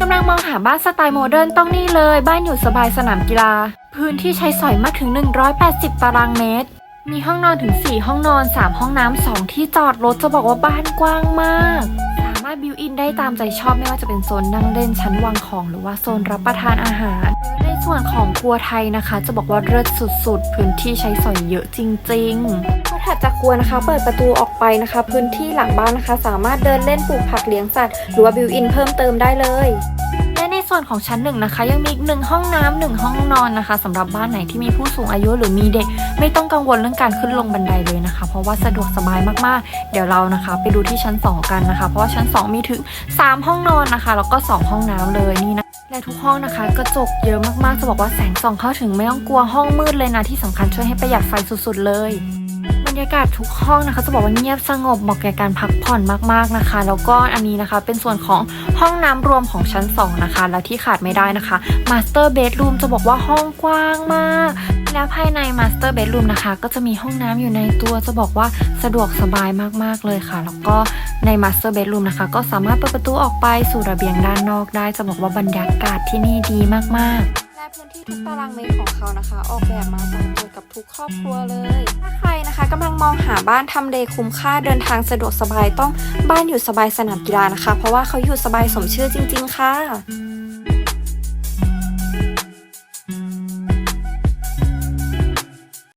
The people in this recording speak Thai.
กำลังมองหาบ้านสไตล์โมเดิร์นต้องนี่เลย บ้านอยู่สบายสนามกีฬา พื้นที่ใช้สอยมากถึง 180 ตารางเมตร มีห้องนอนถึง 4 ห้องนอน 3 ห้องน้ำ 2 ที่จอดรถจะบอกว่าบ้านกว้างมาก สามารถบิวอินได้ตามใจชอบไม่ว่าจะเป็นโซนนั่งเล่นชั้นวางของ หรือว่าโซนรับประทานอาหาร ในส่วนของครัวไทยนะคะ จะบอกว่าเลิศสุดๆ พื้นที่ใช้สอยเยอะจริง ๆ ถัดจากครัวนะคะ เปิดประตูออกไปนะคะ พื้นที่หลังบ้านนะคะ สามารถเดินเล่นปลูกผักเลี้ยงสัตว์หรือว่าบิวอินเพิ่มเติมได้เลยและในส่วนของชั้นหนึ่งนะคะ ยังมีอีกหนึ่งห้องน้ำหนึ่งห้องนอนนะคะสำหรับบ้านไหนที่มีผู้สูงอายุหรือมีเด็ก ไม่ต้องกังวลเรื่องการขึ้นลงบันไดเลยนะคะ เพราะว่าสะดวกสบายมากๆ เดี๋ยวเรานะคะ ไปดูที่ชั้น 2 กันนะคะ เพราะว่าชั้น 2 มีถึง 3 ห้องนอนนะคะแล้วก็ 2 ห้องน้ำเลยนี่นะและทุกห้องนะคะ กระจกเยอะมากๆจะบอกว่าแสงส่องเข้าถึงไม่ต้องกลัวห้องมืดเลยนะที่สำคัญช่วยให้ประหยัดไฟสุดๆเลย รรยากาศทุกห้องนะคะ จะบอกว่าเงียบสงบเหมาะแก่การพักผ่อนมากๆนะคะ แล้วก็อันนี้นะคะเป็นส่วนของห้องน้ำรวมของชั้น 2 นะคะ และที่ขาดไม่ได้นะคะมาสเตอร์เบดรูมจะบอกว่าห้องกว้างมากแล้วภายในมาสเตอร์เบดรูมนะคะ ก็จะมีห้องน้ำอยู่ในตัวจะบอกว่าสะดวกสบายมากๆเลยค่ะ แล้วก็ในมาสเตอร์เบดรูมนะคะ ก็สามารถเปิดประตูออกไปสู่ระเบียงด้านนอกได้ จะบอกว่าบรรยากาศที่นี่ดีมากๆ และพื้นที่ทุกตารางเมตรของเขานะคะ ออกแบบมาตอบโจทย์กับทุกครอบครัวเลย ถ้าใครนะคะกำลังมองหาบ้านทำเลคุ้มค่าเดินทางสะดวกสบายต้องบ้านอยู่สบายสนามกีฬานะคะ เพราะว่าเขาอยู่สบายสมชื่อจริง ๆ ค่ะ